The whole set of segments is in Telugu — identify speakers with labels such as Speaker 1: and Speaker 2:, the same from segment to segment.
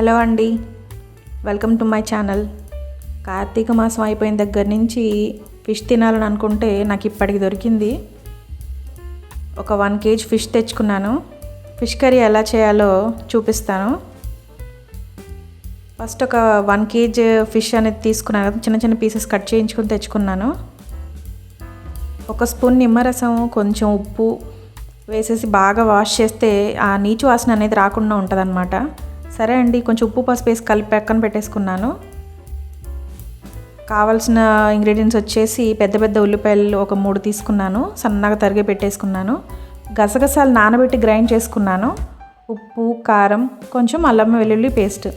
Speaker 1: హలో అండి. Welcome to my channel. Karthika మాసం అయిపోయిన దగ్గర నుంచి ఫిష్ తినాలని అనుకుంటే నాకు ఇప్పటికి దొరికింది. ఒక వన్ కేజీ ఫిష్ తెచ్చుకున్నాను. ఫిష్ కర్రీ ఎలా చేయాలో చూపిస్తాను. ఫస్ట్ ఒక వన్ కేజీ ఫిష్ అనేది తీసుకున్నాను చిన్న చిన్న పీసెస్ కట్ చేయించుకొని తెచ్చుకున్నాను. ఒక స్పూన్ నిమ్మరసం కొంచెం ఉప్పు వేసేసి బాగా వాష్ చేస్తే ఆ నీచు వాసన అనేది రాకుండా ఉంటుంది సరే అండి కొంచెం ఉప్పు పసుపు వేసి కలిపి పక్కన పెట్టేసుకున్నాను. కావాల్సిన ఇంగ్రీడియంట్స్ వచ్చేసి పెద్ద పెద్ద ఉల్లిపాయలు ఒక మూడు తీసుకున్నాను సన్నగా తరిగి పెట్టేసుకున్నాను. గసగసాలు నానబెట్టి గ్రైండ్ చేసుకున్నాను. ఉప్పు కారం కొంచెం అల్లం వెల్లుల్లి పేస్ట్.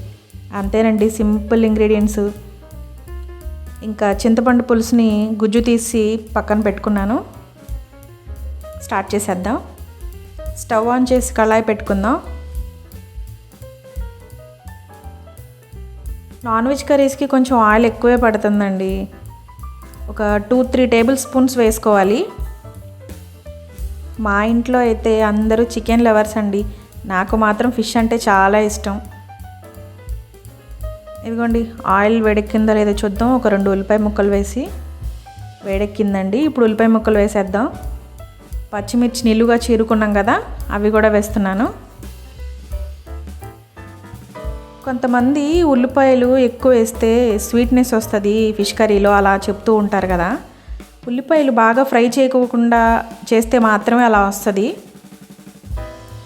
Speaker 1: అంతేనండి సింపుల్ ఇంగ్రీడియంట్స్. ఇంకా చింతపండు పులుసుని గుజ్జు తీసి పక్కన పెట్టుకున్నాను. స్టార్ట్ చేసేద్దాం. స్టవ్ ఆన్ చేసి కళాయి పెట్టుకుందాం. నాన్ వెజ్ కర్రీస్కి కొంచెం ఆయిల్ ఎక్కువే పడుతుందండి. ఒక టూ త్రీ టేబుల్ స్పూన్స్ వేసుకోవాలి. మా ఇంట్లో అయితే అందరూ చికెన్ లవర్స్ అండి. నాకు మాత్రం ఫిష్ అంటే చాలా ఇష్టం. ఇదిగోండి ఆయిల్ వేడెక్కిందో లేదో చూద్దాం. ఒక రెండు ఉల్లిపాయ ముక్కలు వేసి వేడెక్కిందండి. ఇప్పుడు ఉల్లిపాయ ముక్కలు వేసేద్దాం. పచ్చిమిర్చి నిలువుగా చీరుకున్నాం కదా అవి కూడా వేస్తున్నాను. కొంతమంది ఉల్లిపాయలు ఎక్కువ వేస్తే స్వీట్నెస్ వస్తుంది ఫిష్ కర్రీలో అలా చెప్తూ ఉంటారు కదా. ఉల్లిపాయలు బాగా ఫ్రై చేయకోకుండా చేస్తే మాత్రమే అలా వస్తుంది.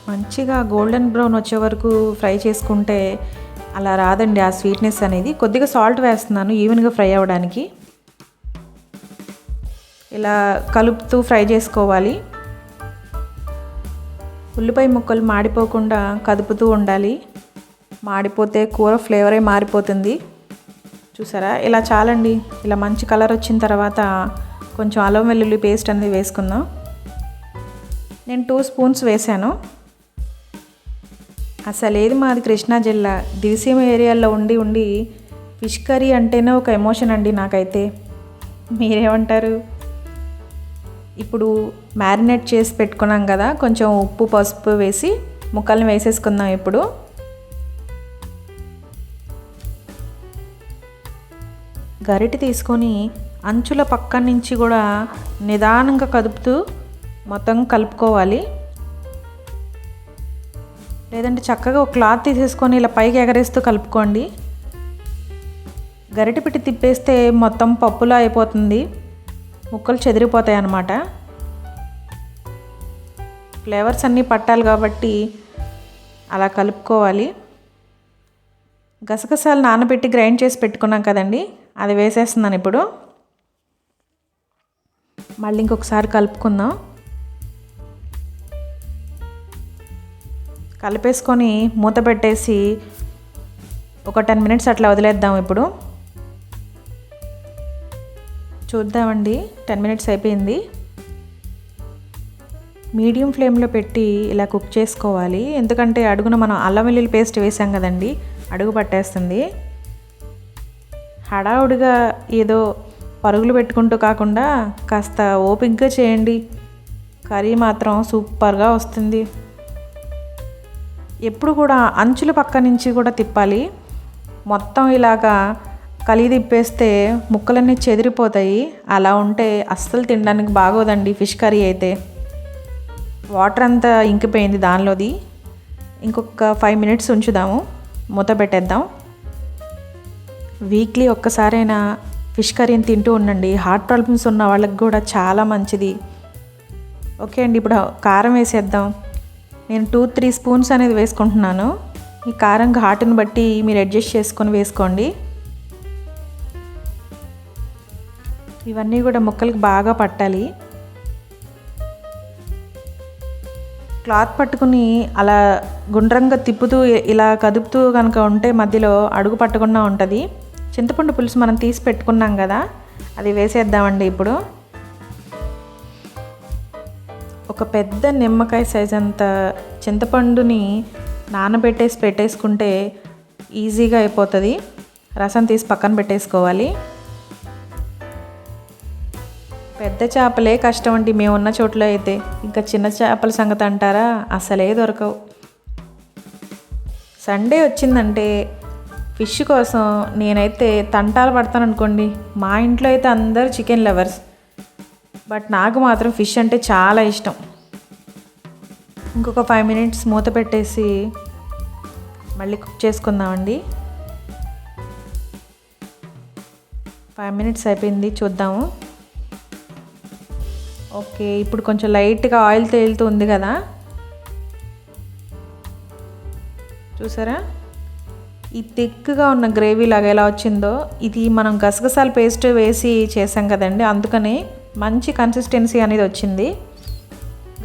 Speaker 1: మంచిగా గోల్డెన్ బ్రౌన్ వచ్చే వరకు ఫ్రై చేసుకుంటే అలా రాదండి ఆ స్వీట్నెస్ అనేది. కొద్దిగా సాల్ట్ వేస్తున్నాను ఈవెన్గా ఫ్రై అవ్వడానికి. ఇలా కలుపుతూ ఫ్రై చేసుకోవాలి. ఉల్లిపాయ ముక్కలు మాడిపోకుండా కదుపుతూ ఉండాలి. మాడిపోతే కూర ఫ్లేవరే మారిపోతుంది. చూసారా? ఇలా చాలండి. ఇలా మంచి కలర్ వచ్చిన తర్వాత కొంచెం అల్లం వెల్లుల్లి పేస్ట్ అనేది వేసుకుందాం. నేను టూ స్పూన్స్ వేసాను. అసలు ఏది మాది కృష్ణా జిల్లా? దివిసీమ ఏరియాలో ఉండి ఉండి ఫిష్ కర్రీ అంటేనే ఒక ఎమోషన్ అండి నాకైతే. మీరేమంటారు? ఇప్పుడు మ్యారినేట్ చేసి పెట్టుకున్నాం కదా కొంచెం ఉప్పు పసుపు వేసి ముక్కల్ని వేసేసుకుందాం ఇప్పుడు. గరిటె తీసుకొని అంచుల పక్క నుంచి కూడా నిదానంగా కదుపుతూ మొత్తం కలుపుకోవాలి. లేదంటే చక్కగా ఒక క్లాత్ తీసేసుకొని ఇలా పైకి ఎగరేస్తూ కలుపుకోండి. గరిటె పెట్టి తిప్పేస్తే మొత్తం పప్పులా అయిపోతుంది. ముక్కలు చెదిరిపోతాయి అన్నమాట. ఫ్లేవర్స్ అన్నీ పట్టాలి కాబట్టి అలా కలుపుకోవాలి. గసగసాలు నానబెట్టి గ్రైండ్ చేసి పెట్టుకున్నాం కదండి. అది వేసేస్తున్నాను ఇప్పుడు. మళ్ళీ ఇంకొకసారి కలుపుకుందాం. కలిపేసుకొని మూత పెట్టేసి ఒక టెన్ మినిట్స్ అట్లా వదిలేద్దాం ఇప్పుడు. చూద్దామండి టెన్ మినిట్స్ అయిపోయింది. మీడియం ఫ్లేమ్లో పెట్టి ఇలా కుక్ చేసుకోవాలి. ఎందుకంటే అడుగున మనం అల్లం వెల్లుల్లి పేస్ట్ వేసాం కదండి అడుగు పట్టేస్తుంది. హడావుడిగా ఏదో పరుగులు పెట్టుకుంటూ కాకుండా కాస్త ఓపిక్గా చేయండి. కర్రీ మాత్రం సూపర్గా వస్తుంది. ఎప్పుడు కూడా అంచుల పక్క నుంచి కూడా తిప్పాలి. మొత్తం ఇలాగా కలిగి తిప్పేస్తే ముక్కలన్నీ చెదిరిపోతాయి. అలా ఉంటే అస్సలు తినడానికి బాగోదండి ఫిష్ కర్రీ అయితే. వాటర్ అంతా ఇంకిపోయింది దానిలోది. ఇంకొక ఫైవ్ మినిట్స్ ఉంచుదాము. మూత పెట్టేద్దాం. వీక్లీ ఒక్కసారైనా ఫిష్ కర్రీని తింటూ ఉండండి. హార్ట్ ప్రాబ్లమ్స్ ఉన్న వాళ్ళకి కూడా చాలా మంచిది. ఓకే అండి ఇప్పుడు కారం వేసేద్దాం. నేను టూ త్రీ స్పూన్స్ అనేది వేసుకుంటున్నాను. ఈ కారం ఘాటుని బట్టి మీరు అడ్జస్ట్ చేసుకొని వేసుకోండి. ఇవన్నీ కూడా ముక్కలకి బాగా పట్టాలి. క్లాత్ పట్టుకుని అలా గుండ్రంగా తిప్పుతూ ఇలా కదుపుతూ కనుక ఉంటే మధ్యలో అడుగు పట్టకుండా ఉంటుంది. చింతపండు పులుసు మనం తీసి పెట్టుకున్నాం కదా అది వేసేద్దామండి ఇప్పుడు. ఒక పెద్ద నిమ్మకాయ సైజ్ అంత చింతపండుని నానబెట్టేసి పెట్టేసుకుంటే ఈజీగా అయిపోతుంది. రసం తీసి పక్కన పెట్టేసుకోవాలి. పెద్ద చేపలే కష్టం అండి మేము ఉన్న చోట్ల అయితే. ఇంకా చిన్న చేపల సంగతి అంటారా? అసలే దొరకవు. సండే వచ్చిందంటే ఫిష్ కోసం నేనైతే తంటాలు పడతాను అనుకోండి మా ఇంట్లో అయితే అందరు చికెన్ లవర్స్. బట్ నాకు మాత్రం ఫిష్ అంటే చాలా ఇష్టం. ఇంకొక ఫైవ్ మినిట్స్ మూత పెట్టేసి మళ్ళీ కుక్ చేసుకుందామండి. ఫైవ్ మినిట్స్ అయిపోయింది చూద్దాము. ఓకే ఇప్పుడు కొంచెం లైట్గా ఆయిల్ తేలుతూ ఉంది కదా. చూసారా? ఈ థిక్గా ఉన్న గ్రేవీ లాగా ఎలా వచ్చిందో ఇది మనం గసగసాల పేస్ట్ వేసి చేసాం కదండి అందుకని మంచి కన్సిస్టెన్సీ అనేది వచ్చింది.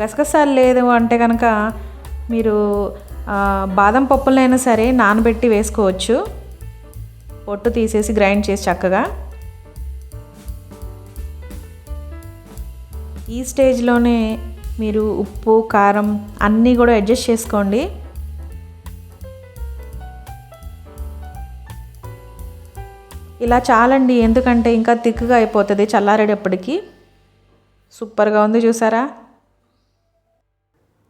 Speaker 1: గసగసాలు లేదు అంటే కనుక మీరు బాదం పప్పులైనా సరే నానబెట్టి వేసుకోవచ్చు. పొట్టు తీసేసి గ్రైండ్ చేసి చక్కగా. ఈ స్టేజ్లోనే మీరు ఉప్పు కారం అన్నీ కూడా అడ్జస్ట్ చేసుకోండి. ఇలా చాలండి ఎందుకంటే ఇంకా తిక్కుగా అయిపోతుంది చల్లారేటప్పటికి. సూపర్గా ఉంది చూసారా?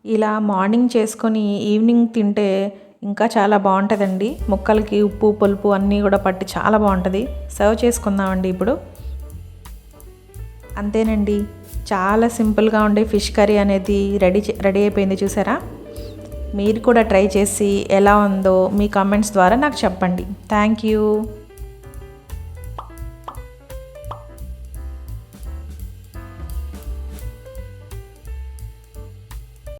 Speaker 1: ఇలా మార్నింగ్ చేసుకొని ఈవినింగ్ తింటే ఇంకా చాలా బాగుంటుందండి. ముక్కలకి ఉప్పు పులుపు అన్నీ కూడా పట్టి చాలా బాగుంటుంది. సర్వ్ చేసుకుందామండి ఇప్పుడు. అంతేనండి చాలా సింపుల్గా ఉండే ఫిష్ కర్రీ అనేది రెడీ రెడీ అయిపోయింది చూసారా? మీరు కూడా ట్రై చేసి ఎలా ఉందో మీ కామెంట్స్ ద్వారా నాకు చెప్పండి. Thank you.